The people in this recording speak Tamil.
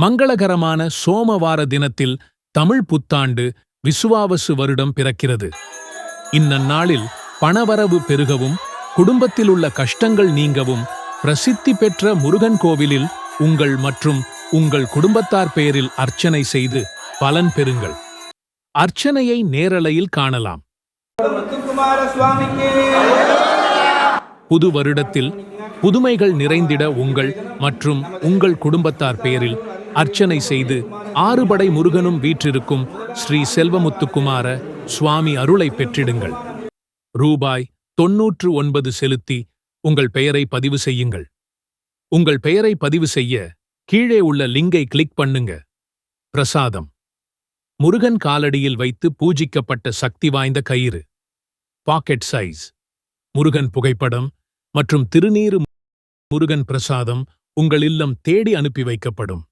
மங்களகரமான சோமவார தினத்தில் தமிழ் புத்தாண்டு விசுவாவசு வருடம் பிறக்கிறது. இந்நன்னாளில் பணவரவு பெருகவும் குடும்பத்தில் உள்ள கஷ்டங்கள் நீங்கவும் பிரசித்தி பெற்ற முருகன் கோவிலில் உங்கள் மற்றும் உங்கள் குடும்பத்தார் பெயரில் அர்ச்சனை செய்து பலன் பெறுங்கள். அர்ச்சனையை நேரலையில் காணலாம். புது வருடத்தில் புதுமைகள் நிறைந்திட உங்கள் மற்றும் உங்கள் குடும்பத்தார் பெயரில் அர்ச்சனை செய்து ஆறுபடை முருகனும் வீற்றிருக்கும் ஸ்ரீ செல்வமுத்துக்குமார சுவாமி அருளை பெற்றிடுங்கள். ரூபாய் தொன்னூற்று ஒன்பது செலுத்தி உங்கள் பெயரை பதிவு செய்யுங்கள். உங்கள் பெயரை பதிவு செய்ய கீழே உள்ள லிங்கை கிளிக் பண்ணுங்க. பிரசாதம். முருகன் காலடியில் வைத்து பூஜிக்கப்பட்ட சக்தி வாய்ந்த கயிறு. Packet size. முருகன் புகைப்படம் மற்றும் திருநீறு முருகன் பிரசாதம் உங்கள் இல்லம் தேடி அனுப்பி வைக்கப்படும்.